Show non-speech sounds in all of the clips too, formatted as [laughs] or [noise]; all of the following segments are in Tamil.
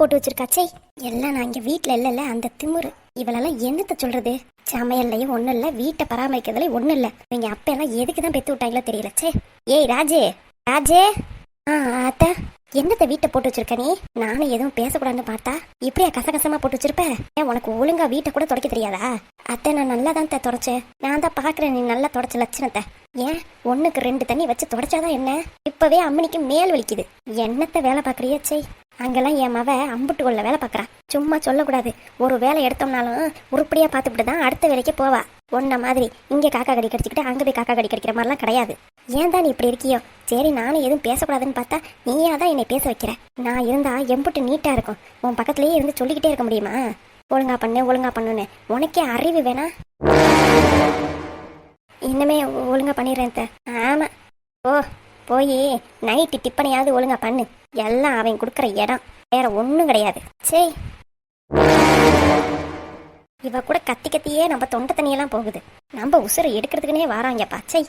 போட்டு வச்சிருக்காச்சே. எல்லாம் நான் இங்க வீட்ல இல்லைல்ல அந்த திமுரு. இவளெல்லாம் என்னத்த சொல்றது? சமையல்லையும் ஒண்ணும் இல்ல வீட்டை பராமரிக்கிறதுலயும் ஒண்ணும் இல்ல. நீங்க அப்ப எல்லாம் எதுக்கு தான் பெத்து விட்டாங்களோ தெரியல சே ஏய் ராஜே ராஜே. ஆ அத்தை. என்னத்த வீட்டை போட்டு வச்சிருக்க நீ? நானும் எதுவும் பேசக்கூடாதுன்னு பார்த்தா? இப்படியா கசகசமா போட்டு வச்சிருப்ப? ஏன் உனக்கு ஒழுங்கா வீட்டை கூட துடைக்க தெரியாதா? அத்தை நான் நல்லா தான் தொடச்சேன். நான் தான் பாக்குறேன் நீ நல்லா தொடச்ச லட்சணத்தை. ஏன்? ஒண்ணுக்கு ரெண்டு தண்ணி வச்சு தொடச்சாதான் என்ன? இப்பவே அம்மனிக்கு மேல் வலிக்குது. என்னத்த வேலை பாக்குறிய சை அங்கெல்லாம் என் மவ அம்புட்டு கொள்ள வேலை பார்க்கறா. சும்மா சொல்லக்கூடாது. ஒரு வேலை எடுத்தோம்னாலும் உருப்படியா பார்த்துட்டு தான் அடுத்த வேலைக்கு போவா. ஒன்ன மாதிரி இங்கே காக்கா கடி கடிச்சுக்கிட்டு அங்கே போய் காக்கா கடி கடிக்கிற மாதிரிலாம் கிடையாது. ஏன் தான் நீ இப்படி இருக்கியோ? சரி நானும் எதுவும் பேசக்கூடாதுன்னு பார்த்தா நீயா தான் என்னை பேச வைக்கிற? நான் இருந்தா எம்புட்டு நீட்டா இருக்கும். உன் பக்கத்துலயே இருந்து சொல்லிக்கிட்டே இருக்க முடியுமா? ஒழுங்கா பண்ணு ஒழுங்கா பண்ணுன்னு. உனக்கே அறிவு வேணா. இன்னுமே ஒழுங்கா பண்ணிடுறேன் ஆமாம் ஆமா. ஓ போய் நைட்டு டிப்பனையாவது ஒழுங்கா பண்ணு. எல்லாம் அவன் கொடுக்குற இடம். வேற ஒன்றும் கிடையாது. சே. இவ கூட கத்தி கத்தியே நம்ம தொண்டை தண்ணியெல்லாம் போகுது. நம்ம உசுரை எடுக்கிறதுக்குனே வாராங்க பச்சை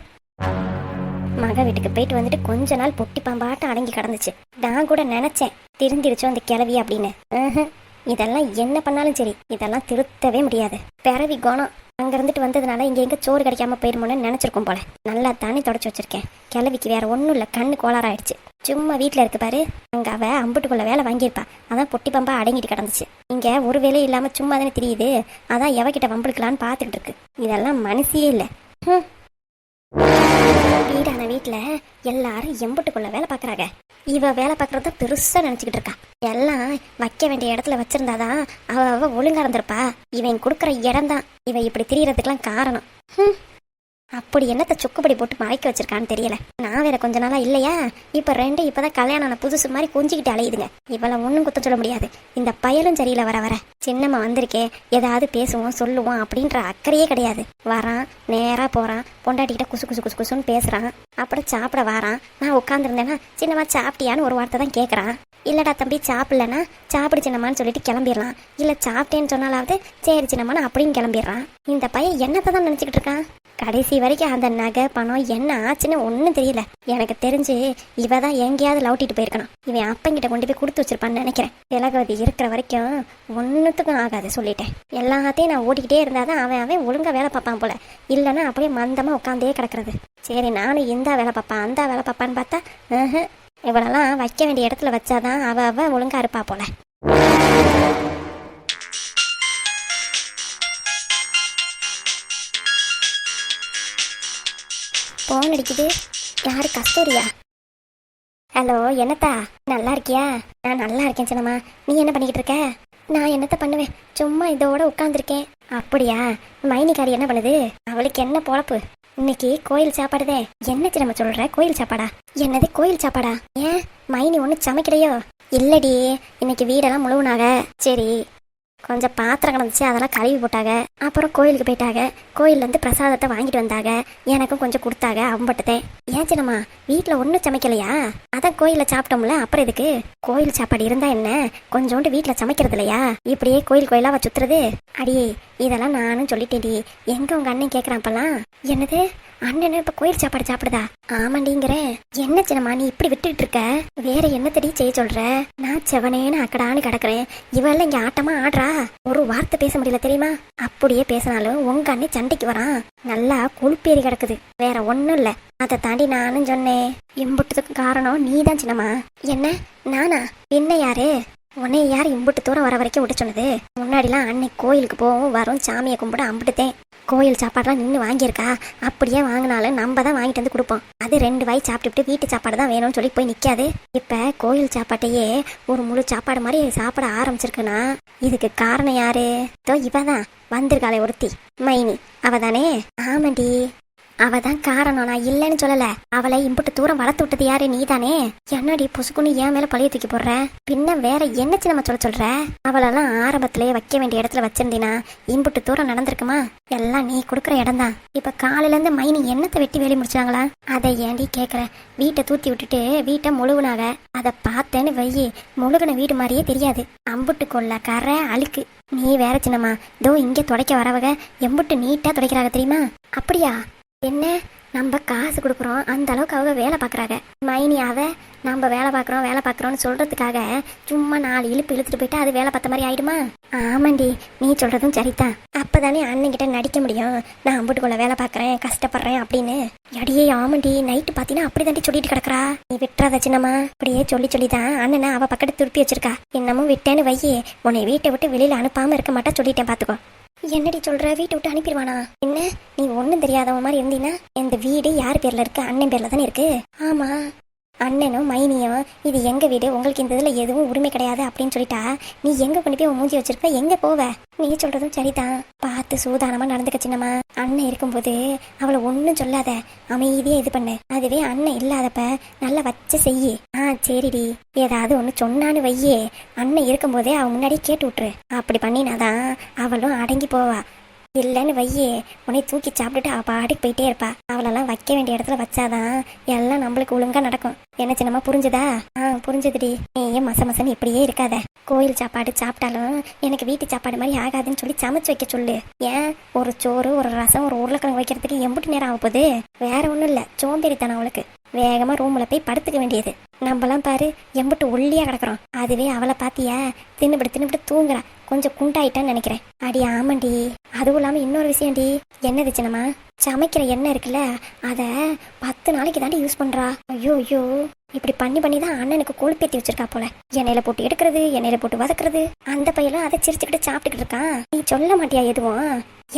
மக வீட்டுக்கு போயிட்டு வந்துட்டு கொஞ்ச நாள் பொட்டி பாம்பாட்டம் அடங்கி கிடந்துச்சு. நான் கூட நினைச்சேன். திருந்திருச்சோ அந்த கிளவி அப்படின்னு. இதெல்லாம் என்ன பண்ணாலும் சரி இதெல்லாம் திருத்தவே முடியாது. பிறவி குணம் அங்க இருந்துட்டு வந்ததுனால இங்க எங்க சோறு கிடைக்காம போயிருமோன்னு நினைச்சிருக்கோம் போல. நல்லா தானே தொடச்சு வச்சிருக்கேன். கிளவிக்கு வேற ஒன்றும் இல்லை கண்ணு கோளாறாயிடுச்சு சும்மா வீட்டில் இருக்கு பாரு அங்க அவ அம்புட்டுக்குள்ள வேலை வாங்கியிருப்பா. அதான் பொட்டி பம்பா அடங்கிட்டு கிடந்துச்சு. இங்கே ஒரு வேலையும் இல்லாமல் சும்மா தானே தெரியுது. அதான் எவகிட்ட வம்பளுக்கலான்னு பார்த்துக்கிட்டு இருக்கு. இதெல்லாம் மனசியே இல்லை. வீடான வீட்டில் எல்லாரும் எம்புட்டுக்குள்ள வேலை பார்க்குறாங்க இவ வேலை பாக்குறத பெருசா நினைச்சுக்கிட்டு இருக்கா. எல்லாம் வைக்க வேண்டிய இடத்துல வச்சிருந்தாதான் அவ அவ ஒழுங்கா இருந்திருப்பா. இவன் கொடுக்குற இடம்தான் இவ இப்படி திரியறதுக்கெல்லாம் காரணம். ஹம். அப்படி என்னத்த சுக்குப்படி போட்டு மறைக்க வச்சிருக்கான்னு தெரியல. நான் வேற கொஞ்ச நாளா இல்லையா? இப்ப ரெண்டு இப்பதான் கல்யாணம் ஆன புதுசு மாதிரி கொஞ்சிக்கிட்டு அலையுதுங்க. இவள ஒன்றும் குத்தம் சொல்ல முடியாது. இந்த பயலும் சரியில்லை வர வர. சின்னம்மா வந்திருக்கே ஏதாவது பேசுவோம் சொல்லுவோம் அப்படின்ற அக்கறையே கிடையாது. வரான் நேரா போறான் பொண்டாட்டிக்கிட்ட குசு குசு குசு குசுன்னு பேசுறான். அப்புறம் சாப்பிட வாரான். நான் உட்காந்துருந்தேன்னா சின்னம்மா சாப்பிட்டியான்னு ஒரு வார்த்தை தான் கேட்கறான் இல்லடா தம்பி சாப்பிடலன்னா சாப்பிடு சின்னம்மான்னு சொல்லிட்டு கிளம்பிடலாம். இல்ல சாப்பிட்டேன்னு சொன்னாலாவது சரி சின்னம்மான்னு அப்படின்னு கிளம்பிடுறான் இந்த பையன் என்னத்தை தான் நினைச்சுக்கிட்டு இருக்கான்? கடைசி வரைக்கும் அந்த நகை பணம் என்ன ஆச்சுன்னு ஒன்றும் தெரியல. எனக்கு தெரிஞ்சு இவ தான் எங்கேயாவது லவுட்டிட்டு போயிருக்கணும். இவன் அப்பங்கிட்ட கொண்டு போய் கொடுத்து வச்சிருப்பான்னு நினைக்கிறேன். திலகவதி இருக்கிற வரைக்கும் ஒன்றுத்துக்கும் ஆகாது சொல்லிட்டேன். எல்லாத்தையும் நான் ஓடிக்கிட்டே இருந்தாதான் அவன் அவன் ஒழுங்கா வேலை பார்ப்பான் போல. இல்லைன்னா அப்படியே மந்தமா உட்காந்தே கிடக்குறது. சரி நானும் இந்த வேலை பார்ப்பான் அந்த வேலை பார்ப்பான்னு பார்த்தா ஆஹ், இவளெல்லாம் வைக்க வேண்டிய இடத்துல வச்சாதான் அவ அவ ஒழுங்கா இருப்பா போல. போன் அடிக்குது. யாரு கஸ்தூரியா? ஹலோ என்னத்தா? நல்லா இருக்கியா? நான் நல்லா இருக்கேன் சின்னம்மா நீ என்ன பண்ணிக்கிட்டு இருக்க? நான் என்னத்த பண்ணுவேன்? சும்மா இதோட உட்காந்துருக்கேன் அப்படியா? மைனிக்காரி என்ன பண்ணுது? அவளுக்கு என்ன பொழப்பு? இன்னைக்கு கோயில் சாப்பாடுதே. என்ன நம்ம சொல்ற? கோயில் சாப்பாடா? என்னது கோயில் சாப்பாடா? ஏன்? மைனி ஒன்றும் சமைக்கலையோ? இல்லடி இன்னைக்கு வீடெல்லாம் முழுவுனாக. சரி. கொஞ்சம் பாத்திரம் கிடந்துச்சு அதெல்லாம் கழுவி போட்டாங்க. அப்புறம் கோயிலுக்கு போயிட்டாங்க. கோயிலேருந்து பிரசாதத்தை வாங்கிட்டு வந்தாங்க. எனக்கும் கொஞ்சம் கொடுத்தாங்க அம்பட்டுத்தேன் ஏன் சின்னம்மா வீட்டில் ஒன்றும் சமைக்கலையா? அதான் கோயிலில் சாப்பிட்டோம்ல அப்புறம் எதுக்கு? கோயில் சாப்பாடு இருந்தா என்ன? கொஞ்சோண்டு வீட்டில் சமைக்கிறது இல்லையா? இப்படியே கோயில் கோயிலாக சுற்றுறது அடியே இதெல்லாம் நானும் சொல்லிட்டேன்டி. எங்கே உங்க அண்ணன் கேட்குறான் அப்போல்லாம்? என்னது? அண்ணன் இப்ப கோயில் சாப்பாடு சாப்பிடுதா? ஆமாண்டிங்கிறேன் என்ன சின்னம்மா நீ இப்படி விட்டுட்டு இருக்க? வேற என்னத்தடி செய்ய சொல்ற? நான் செவனேன்னு அக்கடான்னு கிடக்குறேன். இவெல்லாம் இங்க ஆட்டமா ஆடுறா. ஒரு வார்த்தை பேச முடியல தெரியுமா? அப்படியே பேசினாலும் உங்க அண்ணன் சண்டைக்கு வரான். நல்லா கொழுப்பேறி கிடக்குது. வேற ஒன்றும் இல்ல. அதை தாண்டி நானும் சொன்னேன். இம்புட்டதுக்கு காரணம் நீதான் சின்னம்மா. என்ன? நானா? என்ன யாரு? உன்னை யார் இம்புட்டு தூரம் வர வரைக்கும் விட்டு சொன்னது? முன்னாடிலாம் அன்னைக்கு கோயிலுக்கு போவோம் வரும் சாமியை கும்பிட அம்பிட்டுத்தேன். கோயில் சாப்பாடுலாம் நின்று வாங்கியிருக்கா? அப்படியே வாங்கினாலும் நம்ம தான் வாங்கிட்டு வந்து கொடுப்போம். அது ரெண்டு வாய் சாப்பிட்டுட்டு வீட்டு சாப்பாடு தான் வேணும்னு சொல்லி போய் நிற்காது இப்போ கோயில் சாப்பாட்டையே ஒரு முழு சாப்பாடு மாதிரி சாப்பிட ஆரம்பிச்சிருக்குன்னா இதுக்கு காரணம் யாரு? தோ இவ தான் வந்திருக்காளே ஒருத்தி. மைனி. அவ தானே ஆமாண்டி. அவ தான் காரணம். நான் இல்லைன்னு சொல்லல. அவளை இம்புட்டு தூரம் வளர்த்து விட்டது யாரு? நீதானே? என்னடி பொசுக்குன்னு ஏன் மேல பழைய தூக்கி போடுற? பின்ன வேற என்ன நம்ம சொல்ல சொல்ற? அவளெல்லாம் ஆரம்பத்திலேயே வைக்க வேண்டிய இடத்துல வச்சிருந்தீனா? இம்புட்டு தூரம் நடந்திருக்குமா? எல்லாம் நீ கொடுக்குற இடம் தான் இப்ப காலையில இருந்து மைனி என்னத்தை வெட்டி வேலி முடிச்சாங்களா? அதை ஏண்டி கேக்குற? வீட்டை தூத்தி விட்டுட்டு வீட்டை முழுகுனாக. அதை பார்த்தேன்னு வெயி முழுகுன வீடு மாதிரியே தெரியாது. அம்புட்டு கொள்ள கரை அழுக்கு. நீ வேற சின்னம்மா இதோ இங்கே துடைக்க வரவங்க எம்புட்டு நீட்டா துடைக்கிறாங்க தெரியுமா? அப்படியா? என்ன? நம்ம காசு கொடுக்குறோம். அந்த அளவுக்கு அவங்க வேலை பார்க்குறாங்க. மைனி அவ நம்ம வேலை பார்க்குறோம் வேலை பார்க்குறோம்னு சொல்றதுக்காக சும்மா நாலு இழுப்பு இழுத்துட்டு போயிட்டா அது வேலை பார்த்த மாதிரி ஆயிடுமா? ஆமாண்டி நீ சொல்றதும் சரிதான் அப்பதானே அண்ணன் கிட்ட நடிக்க முடியும். நான் அம்புட்டுக்குள்ளே வேலை பார்க்குறேன் கஷ்டப்படுறேன் அப்படின்னு. அடியே ஆமாண்டி நைட்டு பார்த்தீங்கன்னா அப்படி தாண்டி சொல்லிட்டு கிடக்குறா. நீ விட்டுறாத சின்னம்மா. அப்படியே சொல்லி சொல்லி தான் அண்ணனை அவ பக்கத்து திருப்பி வச்சிருக்கா. என்னமோ விட்டேன்னு வையே. உன்னை வீட்டை விட்டு வெளியில அனுப்பாம இருக்க மாட்டா சொல்லிட்டேன் பாத்துக்கோ. என்னடி சொல்ற? வீட்டை விட்டு அனுப்பிடுவானா? என்ன? நீ ஒன்றும் தெரியாதவன் மாதிரி இருந்தீன்னா இந்த வீடு யார் பேர்ல இருக்கு? அண்ணன் பேர்ல தானே இருக்கு? ஆமா. அண்ணனும் மைனியும் இது எங்கள் வீடு? உங்களுக்கு இந்த இதில் எதுவும் உரிமை கிடையாது அப்படின்னு சொல்லிட்டா நீ எங்கே கொண்டு போய் உன் மூஞ்சி வச்சிருப்ப எங்கே போவ? நீ சொல்றதும் சரிதான். பார்த்து சூதானமா நடந்துக்க சின்னம்மா. அண்ணன் இருக்கும்போது அவளை ஒன்றும் சொல்லாத. அமைதியாக இது பண்ணு. அதுவே அண்ணன் இல்லாதப்ப நல்லா வச்சு செய்யி. ஆ சரிடி. ஏதாவது ஒன்று சொன்னான்னு வையே. அண்ணன் இருக்கும்போதே அவன் முன்னாடியே கேட்டு விட்டுரு. அப்படி பண்ணினாதான் அவளும் அடங்கி போவா. இல்லைன்னு வையே உன்னை தூக்கி சாப்பிட்டுட்டு அவள் பாட்டுக்கு போயிட்டே இருப்பா. அவளெல்லாம் வைக்க வேண்டிய இடத்துல வச்சாதான் எல்லாம் நம்மளுக்கு ஒழுங்கா நடக்கும். என்ன சின்னமா புரிஞ்சுதா? ஆ புரிஞ்சுதுடி. நீ ஏன் மச மசன்னு இப்படியே இருக்காத. கோயில் சாப்பாடு சாப்பிட்டாலும் எனக்கு வீட்டு சாப்பாடு மாதிரி ஆகாதுன்னு சொல்லி சமைச்சு வைக்க சொல்லு. ஏன்? ஒரு சோறு ஒரு ரசம் ஒரு உருளைக்கிழங்கு வைக்கிறதுக்கு எம்புட்டு நேரம் ஆக போகுது. வேற ஒன்றும் இல்லை சோம்பேறித்தனம் அவளுக்கு. வேகமா ரூம்ல போய் படுத்துக்க வேண்டியது. நம்மலாம் பாரு எம்புட்டு ஒல்லியா கிடக்குறோம். அதுவே அவளை பாத்தியா தின்னுபிட்டு தின்னுபிட்டு தூங்குறா. கொஞ்சம் குண்டாயிட்டான்னு நினைக்கிறேன். அடி ஆமாண்டி. அதுவும் இல்லாமல் இன்னொரு விஷயம்டி. என்ன சின்னம்மா சமைக்கிற எண்ணெய் இருக்குல்ல அதை பத்து நாளைக்கு தாண்டி யூஸ் பண்ணுறா ஐயோ ஐயோ. இப்படி பண்ணி பண்ணி தான் அண்ணனுக்கு கொழுப்பேத்தி வச்சிருக்கா போல. எண்ணெயில போட்டு எடுக்கிறது எண்ணெயில போட்டு வதக்குறது. அந்த பையலும் அதை சிரிச்சுக்கிட்டு சாப்பிட்டுக்கிட்டு இருக்கான். நீ சொல்ல மாட்டியா எதுவும்?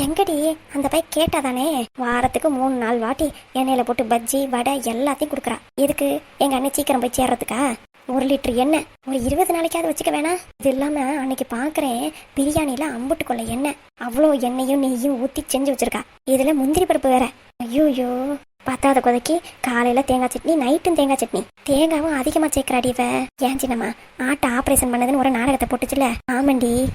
எங்கடி அந்த பையன் கேட்டாதானே? வாரத்துக்கு மூணு நாள் வாட்டி எண்ணெயில போட்டு பஜ்ஜி வடை எல்லாத்தையும் கொடுக்குறா. எதுக்கு? எங்க அண்ணன் சீக்கிரம் போய் சேர்றதுக்கா? ஒரு லிட்டர் எண்ணெய். ஒரு இருபது நாளைக்காவது வச்சுக்க வேணாம். இது இல்லாம அன்னைக்கு பாக்குறேன் பிரியாணில அம்புட்டு எண்ணெய். அவ்வளோ எண்ணெயும் நெய்யும் ஊத்தி செஞ்சு வச்சிருக்கா. இதுல முந்திரி பருப்பு வேற. ஐயோயோ. பத்தாத கொதைக்கு காலையில தேங்காய் சட்னி நைட்டும் தேங்காய் சட்னி. தேங்காவும் அதிகமா சேர்க்கிறாடி இவ. ஏன் சின்னம்மா ஆட்டை ஆபரேஷன் பண்ணதுன்னு ஒரு நாடகத்தை போட்டுச்சுல. ஆமண்டி.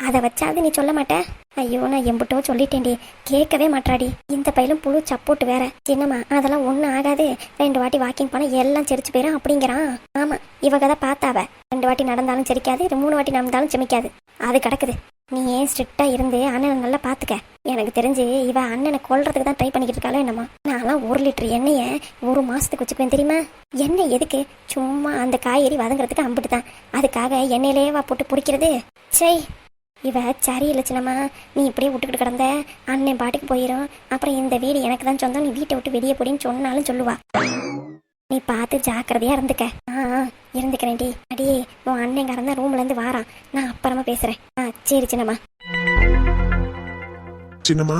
அதை வச்சாது நீ சொல்ல மாட்ட? ஐயோ நான் எம்புட்டோ சொல்லிட்டேன்டி. கேட்கவே மாட்டாடி இந்த பையிலும் புழு சப்போட்டு வேற. சின்னம்மா அதெல்லாம் ஒன்றும் ஆகாது. ரெண்டு வாட்டி வாக்கிங் போனால் எல்லாம் செரிச்சு போயிடும் அப்படிங்கிறான். ஆமா இவ கதை பார்த்தாவ. ரெண்டு வாட்டி நடந்தாலும் செரிக்காது மூணு வாட்டி நடந்தாலும் செமிக்காது. அது கிடக்குது. நீ ஏன் ஸ்ட்ரிக்டாக இருந்து அண்ணனை நல்லா பார்த்துக்க எனக்கு தெரிஞ்சு இவ அண்ணனை கொல்றதுக்கு தான் ட்ரை பண்ணிக்கிட்டு இருக்காளோ என்னமோ. நான்லாம் ஒரு லிட்டர் எண்ணெயை ஒரு மாதத்துக்கு வச்சுக்குவேன் தெரியுமா? எண்ணெய் எதுக்கு? சும்மா அந்த காய்கறி வதங்குறதுக்கு அம்பிட்டு தான் அதுக்காக எண்ணெயிலேவா போட்டு பிடிக்கிறது சரி இவ சரியில்லை சின்னம்மா நீ இப்படியே விட்டுக்கிட்டு கிடந்த அண்ணன் பாட்டுக்கு போயிடும் அப்புறம் இந்த வீடு எனக்கு தான் சொந்தம். நீ வீட்டை விட்டு வெளியே போடின்னு சொன்னாலும் சொல்லுவா. நீ பார்த்து ஜாக்கிரதையா இருந்துக்க. ஆ ஆ, இருந்துக்கிறேன்டி அடியே உன் அண்ணன் கடந்த ரூம்ல இருந்து வாரான். நான் அப்புறமா பேசுறேன். ஆ சரி சின்னம்மா. சின்னம்மா?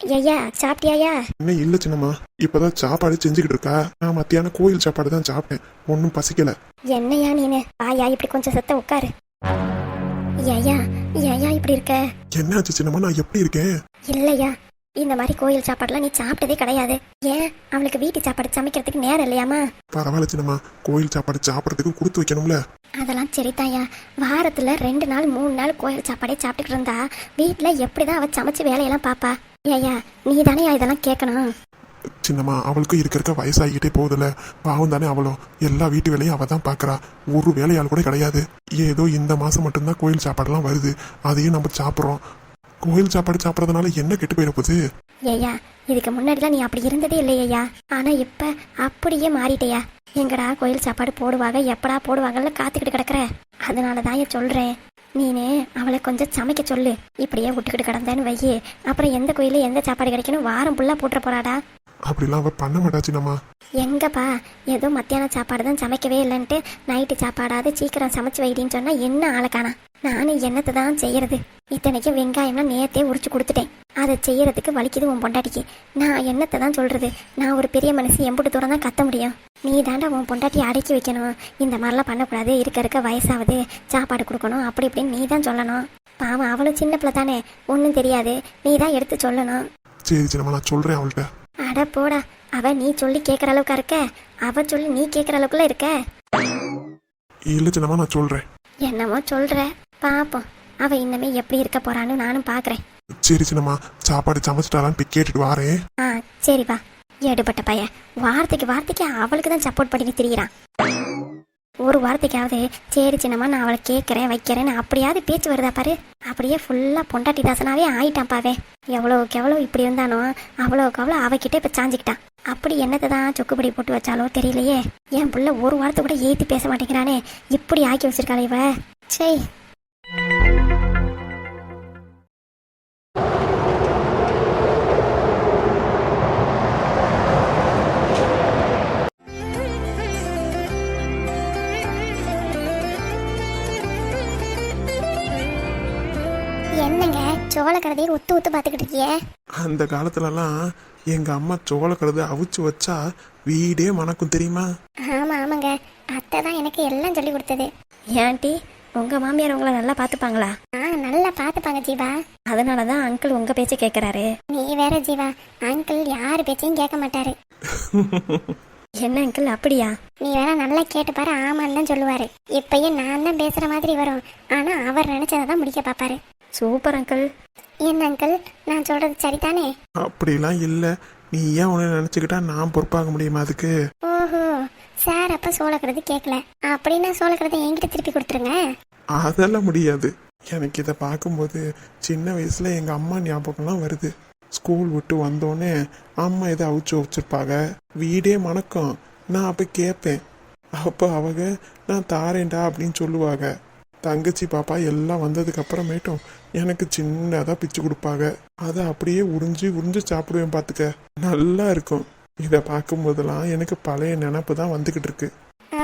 ஐயா சாப்பிட்டியாயா? என்ன இல்ல சின்னம்மா. இப்பதான் சாப்பாடு செஞ்சுக்கிட்டு இருக்கா. நான் மத்தியானம் கோயில் சாப்பாடு தான் சாப்பிட்டேன். ஒன்றும் பசிக்கல. என்னையா நீனு? வாயா இப்படி கொஞ்சம் சத்த உட்காரு. ஐயா ஐயா இப்படி இருக்க? என்னாச்சு சின்னம்மா நான் எப்படி இருக்கேன்? இல்லையா இந்த மாதிரி கோயில் சாப்பாடுலாம் நீ சாப்பிட்டதே கிடையாது. ஏன்? அவளுக்கு வீட்டு சாப்பாடு சமைக்கிறதுக்கு நேரம் இல்லையாமா பரவாயில்ல சின்னம்மா கோயில் சாப்பாடு சாப்பிட்றதுக்கு கொடுத்து வைக்கணும்ல. அதெல்லாம் சரிதாயா வாரத்துல ரெண்டு நாள் மூணு நாள் கோயில் சாப்பாடே சாப்பிட்டுக்கிட்டு இருந்தா வீட்டுல எப்படிதான் அவ சமைச்சு வேலையெல்லாம் பாப்பா? ஏயா நீ தானே இதெல்லாம் கேட்கணும் சின்னம்மா அவளுக்கும் இருக்க இருக்க வயசாகிட்டே போகுதுல பாவம் தானே அவளும் எல்லா வீட்டு வேலையும் அவள் தான் பாக்குறா. ஒரு வேலையால் கூட கிடையாது. ஏதோ இந்த மாசம் மட்டும்தான் கோயில் சாப்பாடெல்லாம் வருது. அதையும் நம்ம சாப்பிட்றோம். கோயில் சாப்பாடு சாப்பிட்றதுனால என்ன கெட்டு போயிட போகுது? ஏய்யா இதுக்கு முன்னாடிலாம் நீ அப்படி இருந்ததே இல்லையா ஆனா இப்ப அப்படியே மாறிட்டேயா எங்கடா கோயில் சாப்பாடு போடுவாங்க எப்படா போடுவாங்கன்னு காத்துக்கிட்டு கிடக்குற? அதனால தான் சொல்றேன். நீனே அவளை கொஞ்சம் சமைக்க சொல்லு. இப்படியே விட்டுக்கிட்டு கிடந்தேன்னு வையே. அப்புறம் எந்த கோயிலில் எந்த சாப்பாடு கிடைக்கணும்? வாரம் ஃபுல்லாக போட்டுற போறாடா. அப்படிலாம் அவ பண்ண மாட்டா சின்னம்மா எங்கப்பா? ஏதோ மத்தியான சாப்பாடு தான் சமைக்கவே இல்லைன்ட்டு நைட்டு சாப்பாடாவது சீக்கிரம் சமைச்சு வைடின்னு சொன்னா என்ன ஆளக்கானா? நானும் என்னத்தை தான் செய்யறது? இத்தனைக்கும் வெங்காயம்லாம் நேத்தே உரிச்சு கொடுத்துட்டேன். அதை செய்யறதுக்கு வலிக்குது உன் பொண்டாட்டிக்கு. நான் என்னத்தை தான் சொல்றது? நான் ஒரு பெரிய மனசு எம்புட்டு தூரம் தான் கத்த முடியும். நீ தாண்டா உன் பொண்டாட்டியை அடக்கி வைக்கணும். இந்த மாதிரிலாம் பண்ணக்கூடாது. இருக்க இருக்க வயசாகுது. சாப்பாடு கொடுக்கணும். அப்படி இப்படின்னு நீ தான் சொல்லணும். பாவம் அவளும் சின்ன பிள்ளை தானே. ஒன்றும் தெரியாது. நீ தான் எடுத்து சொல்லணும். சரி சின்னம்மா நான் சொல்றேன் அவள்கிட்ட. அட போடா அவ நீ சொல்லி கேக்குற அளவுக்கா இருக்க? அவ சொல்லி நீ கேக்குற அளவுக்குள்ள இருக்க? இல்ல சின்னம்மா நான் சொல்றேன். என்னமோ சொல்ற. பாப்போம். அவ இன்னமே எப்படி இருக்க போறான்னு நானும் பாக்குறேன். சரி சின்னம்மா சாப்பாடு சமைச்சிட்டாலான்னு போய் கேட்டுட்டு வாரேன். ஆ சரிப்பா எடுபட்ட பையன். வார்த்தைக்கு வார்த்தைக்கு அவளுக்கு தான் சப்போர்ட் பண்ணி திரியிறான். ஒரு வார்த்தைக்காவது சரி சின்னம்மா நான் அவளை கேட்குறேன் வைக்கிறேன்னு அப்படியாவது பேச்சு வருதா பாரு. அப்படியே ஃபுல்லாக பொண்டாட்டி தாசனாவே ஆயிட்டான்ப்பாவே எவ்வளோக்கு எவ்வளோ இப்படி இருந்தானோ அவ்வளோக்கு அவ்வளோ அவகிட்ட இப்போ சாஞ்சிக்கிட்டான். அப்படி என்னத்தை தான் சொக்குப்படி போட்டு வச்சாலோ தெரியலையே. என் புள்ள ஒரு வாரத்தை கூட ஏற்றி பேச மாட்டேங்கிறானே. இப்படி ஆக்கி வச்சிருக்காளே இவ. சே சோள கழுதையை ஒத்து ஒத்து பார்த்துக்கிட்டு இருக்கியே? அந்த காலத்துலலாம் எங்க அம்மா சோளக்கழுதை அவிச்சு வச்சா வீடே மணக்கும் தெரியுமா? ஆமா ஆமாங்க. அத்தை தான் எனக்கு எல்லாம் சொல்லி கொடுத்தது. ஏன்டி உங்க மாமியார் உங்களை நல்லா பார்த்துப்பாங்களா? ஆ நல்லா பார்த்துப்பாங்க ஜீவா. அதனால தான் அங்கிள் உங்க பேச்சை கேட்குறாரு நீ வேற ஜீவா. அங்கிள் யார் பேச்சையும் கேட்க மாட்டாரு. [laughs] என்ன அங்கிள் அப்படியா? நீ வேணா நல்லா கேட்டு பாரு ஆமான்னு தான் சொல்லுவாரு. இப்பயும் நான் தான் பேசுற மாதிரி வரும். ஆனா அவர் நினைச்சதை தான் முடிக்க பாப்பாரு. சூப்பர் அங்கிள் என்ன அங்கிள் நான் சொல்றது சரிதானே? அப்படிலாம் இல்லை. நீ ஏன் உன்னை நினச்சிக்கிட்டா நான் பொறுப்பாக முடியுமா அதுக்கு? ஓஹோ சார் அப்ப சோளக்கிறது கேட்கல அப்படின்னா சோளக்கிறத என்கிட்ட திருப்பி கொடுத்துருங்க. அதெல்லாம் முடியாது. எனக்கு இதை பார்க்கும்போது சின்ன வயசுல எங்க அம்மா ஞாபகம்லாம் வருது. ஸ்கூல் விட்டு வந்தோடனே அம்மா இதை அவிச்சு வச்சிருப்பாங்க. வீடே மணக்கும். நான் அப்போ கேட்பேன் அப்போ அவங்க நான் தாரேன்டா அப்படின்னு சொல்லுவாங்க. தங்கச்சி பாப்பா எல்லாம் வந்ததுக்கு அப்புறமேட்டும் எனக்கு சின்னதாக பிச்சு கொடுப்பாங்க. அதை அப்படியே உறிஞ்சி உறிஞ்சி சாப்பிடுவேன் பார்த்துக்க நல்லா இருக்கும். இதை பார்க்கும்போதெல்லாம் எனக்கு பழைய நினப்பு தான் வந்துக்கிட்டு இருக்கு.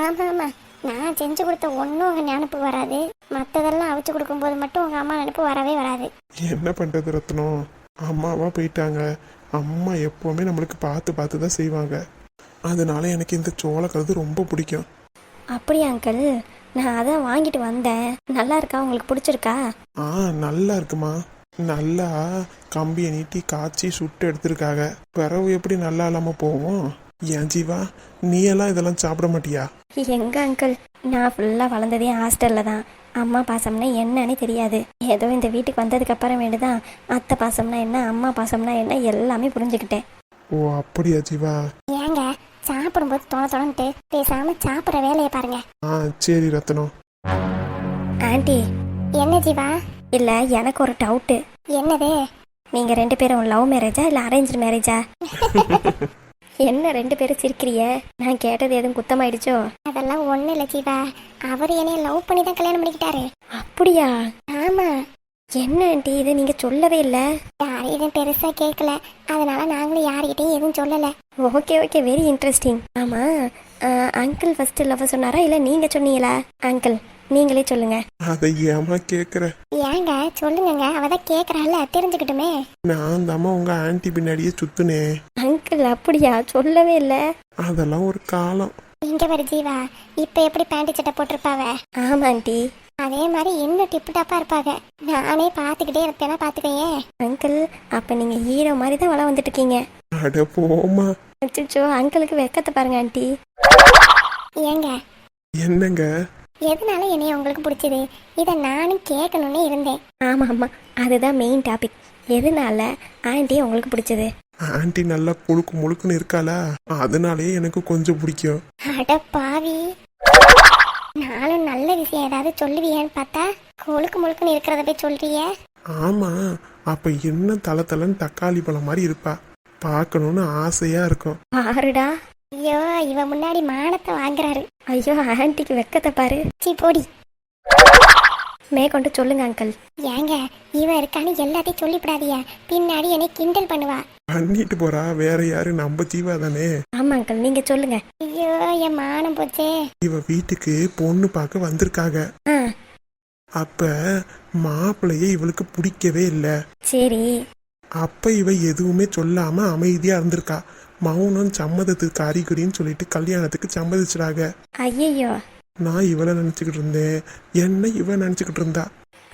ஆமா ஆமா நான் செஞ்சு கொடுத்த ஒன்றும் உங்க நினப்பு வராது. மற்றதெல்லாம் அவிச்சு கொடுக்கும்போது மட்டும் உங்க அம்மா நினப்பு வரவே வராது. என்ன பண்றது ரத்னம்? அம்மாவா போயிட்டாங்க. அம்மா எப்பவுமே நம்மளுக்கு பார்த்து பார்த்து தான் செய்வாங்க. அதனால எனக்கு இந்த சோளக்கருது ரொம்ப பிடிக்கும். அப்படியா அங்கிள்? நான் அதான் வாங்கிட்டு வந்தேன். நல்லா இருக்கா? உங்களுக்கு பிடிச்சிருக்கா? ஆ நல்லா இருக்குமா? நல்லா கம்பியை நீட்டி காய்ச்சி சுட்டு எடுத்திருக்காங்க. பிறவு எப்படி நல்லா இல்லாம போவோம்? ஏன் ஜீவா நீ எல்லாம் இதெல்லாம் சாப்பிட மாட்டியா? எங்க அங்கிள்? நான் ஃபுல்லாக வளர்ந்ததே ஹாஸ்டலில் தான். அம்மா பாசம்னா என்னன்னு தெரியாது. ஏதோ இந்த வீட்டுக்கு வந்ததுக்கு அப்புறமேட்டு தான் அத்தை பாசம்னா என்ன அம்மா பாசம்னா என்ன எல்லாமே புரிஞ்சுக்கிட்டேன். ஓ அப்படியா ஜீவா? ஏங்க சாப்பிடும்போது தொண தொணன்ட்டு பேசாம சாப்பிட்ற வேலையை பாருங்க. ஆ சரி ரத்னம் ஆண்டி என்ன ஜீவா? இல்ல எனக்கு ஒரு டவுட்டு என்னது? நீங்க ரெண்டு பேரும் லவ் மேரேஜா இல்ல அரேஞ்ச் மேரேஜா [laughs] என்ன ரெண்டு பேரும் சிரிக்கிறிய? நான் கேட்டது எதுவும் குத்தமாயிடுச்சோ? அதெல்லாம் ஒண்ணு இல்ல ஜீவா. அவர் என்னைய லவ் பண்ணி தான் கல்யாணம் பண்ணிக்கிட்டாரு. அப்படியா? ஆமா. என்ன ஆண்டி இது? நீங்க சொல்லவே இல்ல. யாரும் எதுவும் பெருசா கேட்கல அதனால நாங்களும் யார்கிட்டயும் எதுவும் சொல்லல. Okay okay. வெரி இன்ட்ரெஸ்டிங் ஆமா. அங்கிள் ஃபர்ஸ்ட் லவ் சொன்னாரா? இல்ல நீங்க சொன்னீங்களா? அங்கிள் நீங்களே சொல்லுங்க. அதை ஏமா கேட்குற ஏங்க சொல்லுங்கங்க. அவ தான் கேக்குறாள்ல. தெரிஞ்சுக்கிட்டுமே. நான் தாம்மா உங்க ஆன்ட்டி பின்னாடியே சுத்துனேன். அங்கிள் அப்படியா? சொல்லவே இல்ல. அதெல்லாம் ஒரு காலம். இங்க வர ஜீவா இப்ப எப்படி பேண்ட் சட்டை போட்டிருப்பாவ? ஆமா ஆண்டி. அதே மாதிரி இன்னும் டிப்பு டாப்பா இருப்பாங்க நானே பாத்துக்கிட்டே இருப்பேனா பாத்துக்கையே அங்கிள் அப்ப நீங்க ஹீரோ மாதிரி தான் வள வந்துட்டு இருக்கீங்க அட போமா அச்சோ அங்கிளுக்கு வெக்கத்தை பாருங்க ஆண்டி. ஏங்க? என்னங்க? எதனால என்னைய உங்களுக்கு பிடிச்சது? இதை நானும் கேட்கணும்னு இருந்தேன். ஆமா ஆமா. அதுதான் மெயின் டாபிக் எதனால ஆண்டி உங்களுக்கு பிடிச்சது? ஆன்ட்டி நல்லா குழுக்கு முழுக்குன்னு இருக்காளா? அதனாலே எனக்கு கொஞ்சம் பிடிக்கும். அட பாவி. நானும் நல்ல விஷயம் ஏதாவது சொல்லுவியேன்னு பார்த்தா கொழுக்கு முழுக்குன்னு இருக்கிறத போய் சொல்றியே. ஆமா அப்ப என்ன தல தலன்னு தக்காளி பழம் மாதிரி இருப்பா. பார்க்கணும்னு ஆசையா இருக்கும். பாருடா. ஐயோ இவ முன்னாடி மானத்தை வாங்குறாரு. ஐயோ ஆன்ட்டிக்கு வெக்கத்தை பாரு. சீ போடி. மேற்கொண்டு சொல்லுங்க அங்கிள் ஏங்க இவ இருக்கான்னு எல்லாத்தையும் சொல்லிவிடாதீங்க. பின்னாடி என்னை கிண்டல் பண்ணுவா. பண்ணிட்டு போறா வேற யாரு? நம்ம ஜீவா தானே. ஆமா அங்கிள் நீங்க சொல்லுங்க. ஐயோ என் மானம் போச்சே. இவ வீட்டுக்கு பொண்ணு பார்க்க வந்திருக்காங்க ஆ. அப்ப மாப்பிள்ளைய இவளுக்கு பிடிக்கவே இல்லை. சரி. அப்ப இவ எதுவுமே சொல்லாம அமைதியா இருந்திருக்கா. மௌனம் சம்மதத்துக்கு அறிகுறின்னு சொல்லிட்டு கல்யாணத்துக்கு சம்மதிச்சிடாங்க ஐயையோ. நான் இவளை நினைச்சுக்கிட்டு இருந்தேன். என்ன இவ நினைச்சுக்கிட்டு இருந்தா.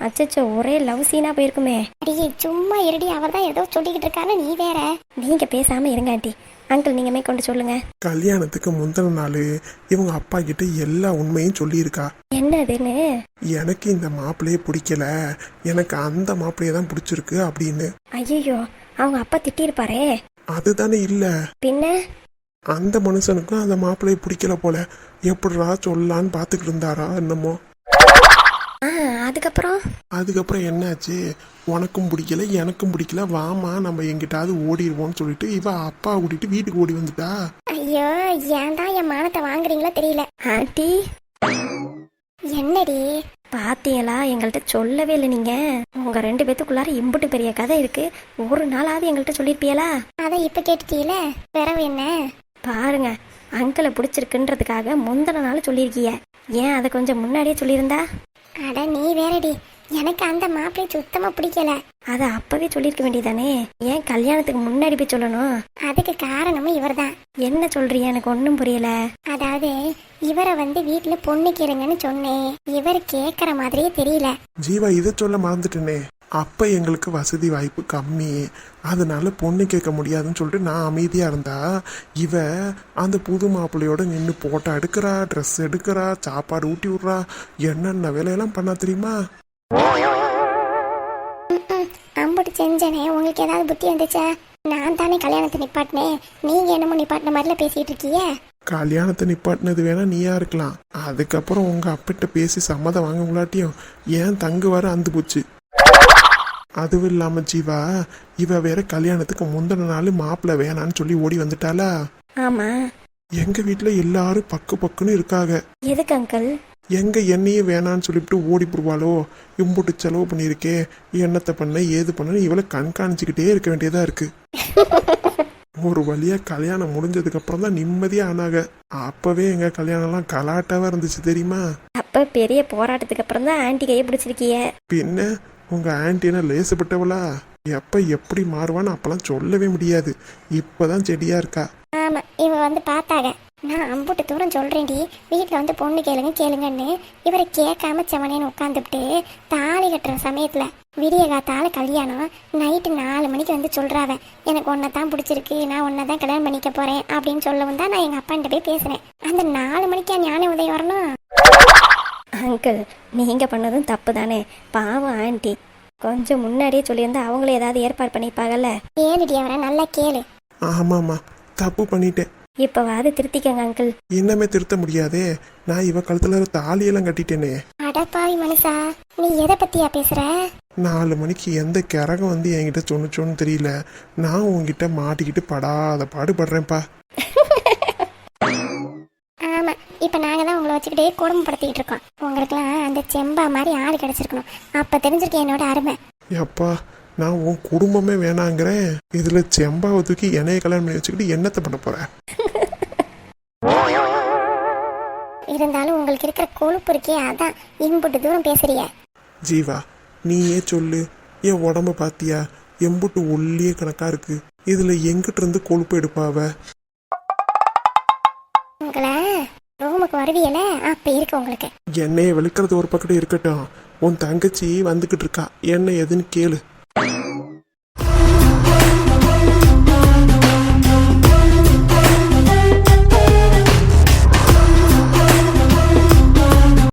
அச்சச்சோ ஒரே லவ் சீனா போயிருக்குமே. அடியே சும்மா இருடி அவர் தான் ஏதோ சொல்லிக்கிட்டு இருக்காரு நீ வேற. நீங்க பேசாம இருங்க ஆண்டி. அங்கிள் நீங்க மேற்கொண்டு சொல்லுங்க. கல்யாணத்துக்கு முந்தின நாள் இவங்க அப்பா கிட்ட எல்லா உண்மையும் சொல்லியிருக்கா. என்னதுன்னு? எனக்கு இந்த மாப்பிள்ளையே பிடிக்கல. எனக்கு அந்த மாப்பிள்ளைய தான் பிடிச்சிருக்கு அப்படின்னு. ஐயோ அவங்க அப்பா திட்டிருப்பாரே அதுதானே இல்ல. பின்ன? அந்த மனுஷனுக்கும் அந்த மாப்பிள்ளைய பிடிக்கல போல. எப்படிடா சொல்லலான்னு பார்த்துக்கிட்டு இருந்தாரா என்னமோ. ஆ அதுக்கப்புறம்? அதுக்கப்புறம் என்னாச்சு? உனக்கும் பிடிக்கல எனக்கும் பிடிக்கல. வாமா நம்ம எங்கிட்டாவது ஓடிடுவோம்னு சொல்லிட்டு இவ அப்பா கூட்டிட்டு வீட்டுக்கு ஓடி வந்துட்டா. ஐயோ ஏன்டா என் மானத்தை வாங்குறீங்களோ தெரியல. ஆண்டி? என்னடி? பாத்தீங்களா எங்கள்கிட்ட சொல்லவே இல்லை நீங்க. உங்க ரெண்டு பேத்துக்குள்ளார இம்புட்டு பெரிய கதை இருக்கு. ஒரு நாளாவது எங்கள்கிட்ட சொல்லிருப்பியலா? அதை இப்ப கேட்டுட்டீல? பிறவு என்ன? பாருங்க அங்கிளை பிடிச்சிருக்குன்றதுக்காக முந்தின நாள் சொல்லியிருக்கீங்க ஏன் அதை கொஞ்சம் முன்னாடியே சொல்லியிருந்தா? அட நீ வேறடி. எனக்கு அந்த மாப்பிள்ளை சுத்தமா பிடிக்கல. அத அப்பவே சொல்லிருக்க வேண்டியதானே? ஏன் கல்யாணத்துக்கு முன்னாடி போய் சொல்லணும்? அதுக்கு காரணமும் இவர்தான். என்ன சொல்றிய எனக்கு ஒன்றும் புரியல. அதாவது இவரை வந்து வீட்டுல பொண்ணு கேளுங்கன்னு சொன்னேன். இவர் கேக்குற மாதிரியே தெரியல. ஜீவா இதை சொல்ல மறந்துட்டேனே. அப்ப எங்களுக்கு வசதி வாய்ப்பு கம்மி. அதனால பொண்ணு கேட்க முடியாதுன்னு சொல்லிட்டு நான் அமைதியா இருந்தா இவ அந்த புது மாப்பிள்ளையோட நின்று போட்டோ எடுக்கிறா ட்ரெஸ் எடுக்கிறா சாப்பாடு ஊட்டி விட்றா என்னென்ன வேலையெல்லாம் பண்ணா தெரியுமா? அம்புட்டு செஞ்சனே உங்களுக்கு ஏதாவது புத்தி வந்துச்சா? நான் தானே கல்யாணத்தை நிப்பாட்டினேன். நீங்க என்னமோ நிப்பாட்டின மாதிரில பேசிட்டு இருக்கீங்க. கல்யாணத்தை நிப்பாட்டினது வேணா நீயா இருக்கலாம். அதுக்கப்புறம் உங்க அப்பிட்ட பேசி சம்மதம் வாங்க முலாட்டியும் ஏன் தங்கு வர அந்து போச்சு அதுவும் இல்லாம ஜீவா இவ வேற கல்யாணத்துக்கு முந்தின நாள் மாப்பிள்ளை வேணான்னு சொல்லி ஓடி வந்துட்டாளா? ஆமா. எங்க வீட்ல எல்லாரும் பக்கு பக்குன்னு இருக்காங்க எதுக்கு அங்கிள்? எங்க என்னையே வேணான்னு சொல்லிவிட்டு ஓடி போடுவாளோ? இம்புட்டு செலவு பண்ணியிருக்கே என்னத்தை பண்ண ஏது பண்ண இவளை கண்காணிச்சுக்கிட்டே இருக்க வேண்டியதா இருக்கு. [laughs] ஒரு வழியா கல்யாணம் முடிஞ்சதுக்கு அப்புறம் தான் நிம்மதியா ஆனாங்க அப்பவே எங்க கல்யாணம்லாம் கலாட்டாவா இருந்துச்சு தெரியுமா? அப்ப பெரிய போராட்டத்துக்கு அப்புறம் தான் ஆன்டி கையை பிடிச்சிருக்கீங்க பின்ன உங்க ஆன்டினா லேசுப்பட்டவளா எப்ப எப்படி மாறுவான்னு அப்பெல்லாம் சொல்லவே முடியாது. இப்பதான் செடியா இருக்கா? ஆமா இவ வந்து பார்த்தாங்க. நான் அம்புட்டு தூரம் சொல்றேன்டி. வீட்டில் வந்து பொண்ணு கேளுங்க கேளுங்கன்னு இவரை கேட்காம செவனேன்னு உட்காந்துட்டு தாலி கட்டுற சமயத்துல விடிய காத்தால கல்யாணம் நைட்டு நாலு மணிக்கு வந்து சொல்றாவ எனக்கு ஒன்றை தான் பிடிச்சிருக்கு நான் உன்னை தான் கல்யாணம் பண்ணிக்க போறேன் அப்படின்னு சொல்லவும் தான் நான் எங்க அப்பான்ட்ட போய் பேசுகிறேன் அந்த நாலு மணிக்கா ஞான உதயம் வரணும்? அங்கிள் நீங்க பண்ணதும் தப்பு தானே பாவம் ஆண்டி. கொஞ்சம் முன்னாடியே சொல்லியிருந்தா அவங்களே ஏதாவது ஏற்பாடு பண்ணிப்பாங்கல்ல கேளுடி அவரை நல்லா கேளு. ஆமாமா தப்பு பண்ணிட்டேன். இப்பவாது திருத்திக்கங்க அங்கிள். இன்னமே திருத்த முடியாதே. நான் இவ கழுத்துல ஒரு தாலியெல்லாம் கட்டிட்டேனே. அடப்பாவி மனுஷா நீ எதை பத்தியா பேசுற? நாலு மணிக்கு எந்த கிறகம் வந்து என்கிட்ட சொன்னுச்சோன்னு தெரியல. நான் உன்கிட்ட மாட்டிக்கிட்டு படாத பாடுபடுறேன்ப்பா. ஆமா இப்ப நாங்க தான் வச்சுக்கிட்டே குடும்பப்படுத்திக்கிட்டு இருக்கோம். உங்களுக்குலாம் அந்த செம்பா மாதிரி ஆள் கிடைச்சிருக்கணும். அப்ப தெரிஞ்சிருக்கேன் என்னோட அருமை. எப்பா நான் உன் குடும்பமே வேணாங்கிறேன். இதுல செம்பாவை தூக்கி என்னைய கல்யாணம் பண்ணி வச்சுக்கிட்டு என்னத்தை பண்ண போறேன் இருந்தாலும் உங்களுக்கு இருக்கிற கொழுப்பு இருக்கே அதான். இன்புட்டு தூரம் பேசுறிய. ஜீவா நீயே சொல்லு. என் உடம்ப பாத்தியா? எம்புட்டு ஒல்லியே கணக்கா இருக்கு. இதுல எங்கிட்ட இருந்து கொழுப்பு எடுப்பாவ? ரூமுக்கு வருவியல? அப்ப இருக்கு உங்களுக்கு. என்னைய வெளுக்கிறது ஒரு பக்கத்து இருக்கட்டும். உன் தங்கச்சி வந்துகிட்டு இருக்கா. என்ன எதுன்னு கேளு.